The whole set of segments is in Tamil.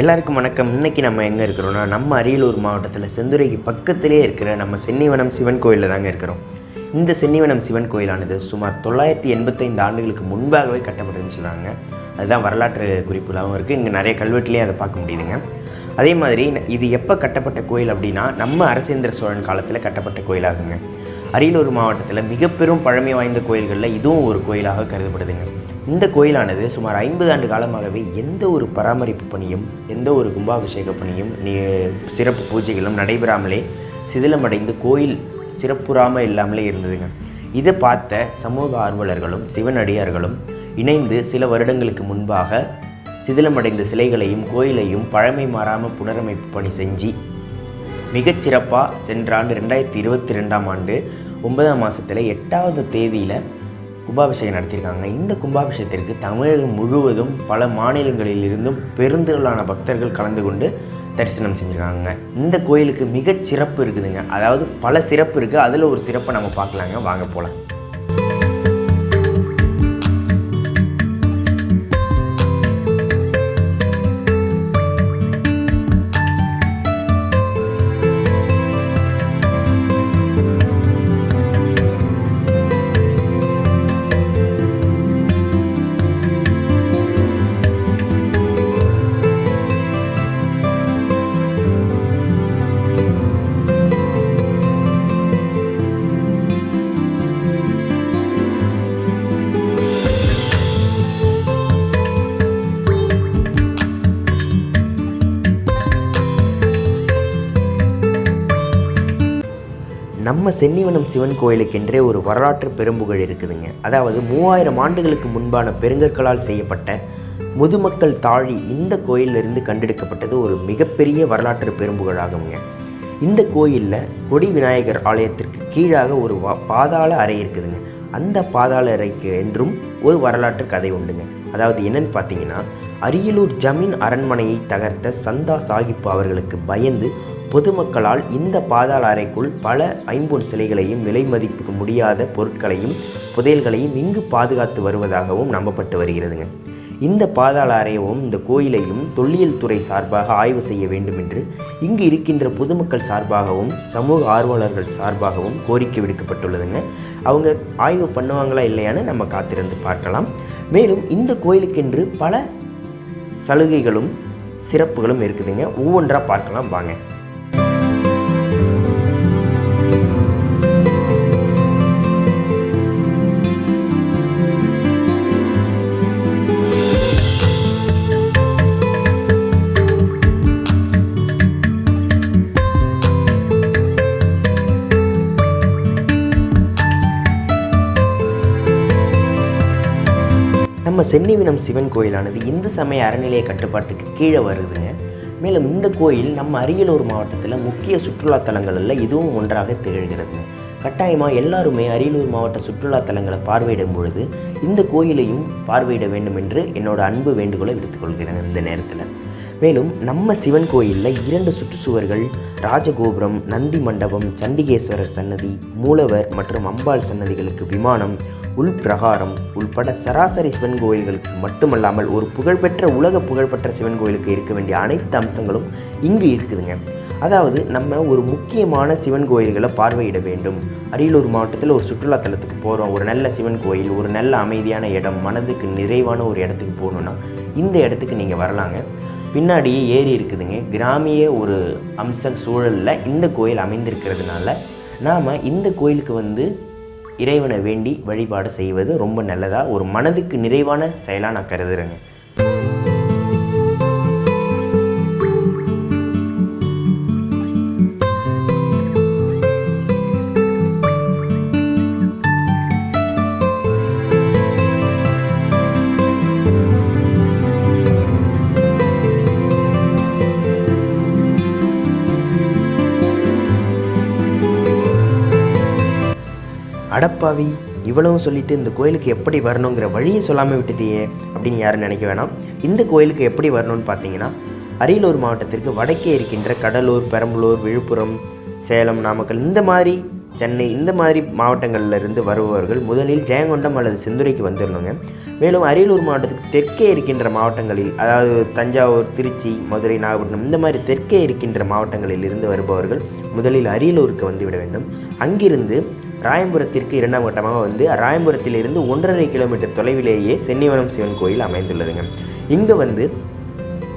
எல்லாருக்கும் வணக்கம். இன்றைக்கி நம்ம எங்கே இருக்கிறோன்னா நம்ம அரியலூர் மாவட்டத்தில் செந்துறைக்கு பக்கத்திலே இருக்கிற நம்ம சென்னிவனம் சிவன் கோயிலில் தாங்க இருக்கிறோம். இந்த சென்னிவனம் சிவன் கோயிலானது சுமார் தொள்ளாயிரத்தி எண்பத்தைந்து ஆண்டுகளுக்கு முன்பாகவே கட்டப்பட்டுன்னு சொல்கிறாங்க அதுதான் வரலாற்று குறிப்புலாகவும் இருக்குது இங்கே நிறைய கல்வெட்டுலேயே அதை பார்க்க முடியுதுங்க. அதே மாதிரி இது எப்போ கட்டப்பட்ட கோயில் அப்படின்னா நம்ம அரசேந்திர சோழன் காலத்தில் கட்டப்பட்ட கோயிலாகுங்க. அரியலூர் மாவட்டத்தில் மிக பெரும் பழமை வாய்ந்த கோயில்களில் இதுவும் ஒரு கோயிலாக கருதப்படுதுங்க. இந்த கோயிலானது சுமார் ஐம்பது ஆண்டு காலமாகவே எந்த ஒரு பராமரிப்பு பணியும் எந்த ஒரு கும்பாபிஷேக பணியும் சிறப்பு பூஜைகளும் நடைபெறாமலே சிதிலமடைந்து கோயில் சிறப்புறாமல் இல்லாமலே இருந்ததுங்க. இதை பார்த்த சமூக ஆர்வலர்களும் சிவனடியார்களும் இணைந்து சில வருடங்களுக்கு முன்பாக சிதிலமடைந்த சிலைகளையும் கோயிலையும் பழமை மாறாமல் புனரமைப்பு பணி செஞ்சு மிகச்சிறப்பாக சென்ற ஆண்டு ரெண்டாயிரத்தி இருபத்தி ரெண்டாம் ஆண்டு ஒன்பதாம் மாதத்தில் எட்டாவது தேதியில் கும்பாபிஷேகம் நடத்தியிருக்காங்க. இந்த கும்பாபிஷேகத்திற்கு தமிழகம் முழுவதும் பல மாநிலங்களில் இருந்தும் பெருந்திரளான பக்தர்கள் கலந்து கொண்டு தரிசனம் செஞ்சுருக்காங்க. இந்த கோயிலுக்கு மிகச் சிறப்பு இருக்குதுங்க. அதாவது பல சிறப்பு இருக்குது அதில் ஒரு சிறப்பை நம்ம பார்க்கலாங்க. வாங்க போகலாம் நம்ம சென்னிவனம் சிவன் கோயிலுக்கென்றே ஒரு வரலாற்று பெரும்புகழ் இருக்குதுங்க. அதாவது மூவாயிரம் ஆண்டுகளுக்கு முன்பான பெருங்கற்களால் செய்யப்பட்ட முதுமக்கள் தாழி இந்த கோயிலிருந்து கண்டெடுக்கப்பட்டது ஒரு மிகப்பெரிய வரலாற்று பெரும்புகழாகுங்க. இந்த கோயிலில் கொடி விநாயகர் ஆலயத்திற்கு கீழாக ஒரு வா- பாதாள அறை இருக்குதுங்க. அந்த பாதாள அறைக்கு என்றும் ஒரு வரலாற்று கதை உண்டுங்க. அதாவது என்னன்னு பார்த்தீங்கன்னா அரியலூர் ஜமீன் அரண்மனையை தகர்த்த சந்தா சாஹிப் அவர்களுக்கு பயந்து பொதுமக்களால் இந்த பாதாள அறைக்குள் பல ஐம்பொன் சிலைகளையும் விலை மதிப்புக்கு முடியாத பொருட்களையும் புதையல்களையும் இங்கு பாதுகாத்து வருவதாகவும் நம்பப்பட்டு வருகிறதுங்க. இந்த பாதாள அறையவும் இந்த கோயிலையும் தொல்லியல் துறை சார்பாக ஆய்வு செய்ய வேண்டும் என்று இங்கு இருக்கின்ற பொதுமக்கள் சார்பாகவும் சமூக ஆர்வலர்கள் சார்பாகவும் கோரிக்கை விடுக்கப்பட்டுள்ளதுங்க. அவங்க ஆய்வு பண்ணுவாங்களா இல்லையான்னு நம்ம காத்திருந்து பார்க்கலாம். மேலும் இந்த கோயிலுக்கென்று பல சலுகைகளும் சிறப்புகளும் இருக்குதுங்க. ஒவ்வொன்றாக பார்க்கலாம் வாங்க. நம்ம சென்னிவினம் சிவன் கோயிலானது இந்து சமய அறநிலைய கட்டுப்பாட்டுக்கு கீழே வருதுங்க. மேலும் இந்த கோயில் நம்ம அரியலூர் மாவட்டத்தில் முக்கிய சுற்றுலா தலங்களில் இதுவும் ஒன்றாக திகழ்கிறது கட்டாயமாக எல்லாருமே அரியலூர் மாவட்ட சுற்றுலா தலங்களை பார்வையிடும் பொழுது இந்த கோயிலையும் பார்வையிட வேண்டும் என்று என்னோட அன்பு வேண்டுகோளை விடுத்துக்கொள்கிறேன் இந்த நேரத்தில். மேலும் நம்ம சிவன் கோயிலில் இரண்டு சுற்றுச்சுவர்கள் ராஜகோபுரம் நந்தி மண்டபம் சண்டிகேஸ்வரர் சன்னதி மூலவர் மற்றும் அம்பாள் சன்னதிகளுக்கு விமானம் உள்பிரகாரம் உள்பட சராசரி சிவன் கோயில்களுக்கு மட்டுமல்லாமல் ஒரு புகழ்பெற்ற உலக புகழ்பெற்ற சிவன் கோயிலுக்கு இருக்க வேண்டிய அனைத்து அம்சங்களும் இங்கு இருக்குதுங்க. அதாவது நம்ம ஒரு முக்கியமான சிவன் கோயில்களை பார்வையிட வேண்டும். அரியலூர் மாவட்டத்தில் ஒரு சுற்றுலா தலத்துக்கு போகிறோம் ஒரு நல்ல சிவன் கோயில் ஒரு நல்ல அமைதியான இடம் மனதுக்கு நிறைவான ஒரு இடத்துக்கு போகணுன்னா இந்த இடத்துக்கு நீங்கள் வரலாங்க. பின்னாடியே ஏரி இருக்குதுங்க. கிராமிய ஒரு அம்ச சூழலில் இந்த கோயில் அமைந்திருக்கிறதுனால நாம் இந்த கோயிலுக்கு வந்து இறைவனை வேண்டி வழிபாடு செய்வது ரொம்ப நல்லதாக ஒரு மனதுக்கு நிறைவான செயலாக நான் கருதுகிறேங்க அடப்பாவி இவ்வளவும் சொல்லிட்டு இந்த கோயிலுக்கு எப்படி வரணுங்கிற வழியை சொல்லாமல் விட்டுட்டியே அப்படின்னு யாரும் நினைக்க வேணாம். இந்த கோயிலுக்கு எப்படி வரணும்னு பார்த்தீங்கன்னா அரியலூர் மாவட்டத்திற்கு வடக்கே இருக்கின்ற கடலூர் பெரம்பலூர் விழுப்புரம் சேலம் நாமக்கல் இந்த மாதிரி சென்னை இந்த மாதிரி மாவட்டங்களிலிருந்து வருபவர்கள் முதலில் ஜெயங்கொண்டம் அல்லது செந்துறைக்கு வந்துடணுங்க. மேலும் அரியலூர் மாவட்டத்துக்கு தெற்கே இருக்கின்ற மாவட்டங்களில் அதாவது தஞ்சாவூர் திருச்சி மதுரை நாகப்பட்டினம் இந்த மாதிரி தெற்கே இருக்கின்ற மாவட்டங்களில் இருந்து வருபவர்கள் முதலில் அரியலூருக்கு வந்துவிட வேண்டும். அங்கிருந்து ராயம்புரத்திற்கு இரண்டாம் கட்டமாக வந்து ராயம்புரத்திலிருந்து ஒன்றரை கிலோமீட்டர் தொலைவிலேயே சென்னிவனம் சிவன் கோயில் அமைந்துள்ளதுங்க. இங்கே வந்து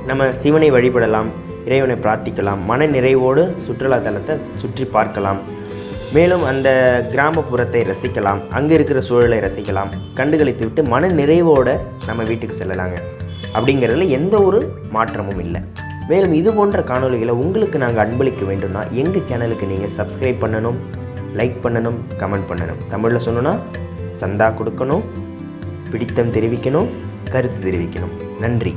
நம்ம சிவனை வழிபடலாம் இறைவனை பிரார்த்திக்கலாம் மன நிறைவோடு சுற்றுலா தலத்தை சுற்றி பார்க்கலாம். மேலும் அந்த கிராமப்புறத்தை ரசிக்கலாம் அங்கே இருக்கிற சூழலை ரசிக்கலாம். கண்டுகளித்து விட்டு மன நிறைவோடு நம்ம வீட்டுக்கு செல்லலாங்க. அப்படிங்கிறதுல எந்த ஒரு மாற்றமும் இல்லை. மேலும் இது போன்ற காணொளிகளை உங்களுக்கு நாங்கள் அன்பளிக்க வேண்டும்னா எங்கள் சேனலுக்கு நீங்கள் சப்ஸ்கிரைப் பண்ணணும் லைக் பண்ணணும் கமெண்ட் பண்ணணும். தமிழில் சொல்லணும்னா சந்தா கொடுக்கணும் பிடித்தம் தெரிவிக்கணும் கருத்து தெரிவிக்கணும். நன்றி.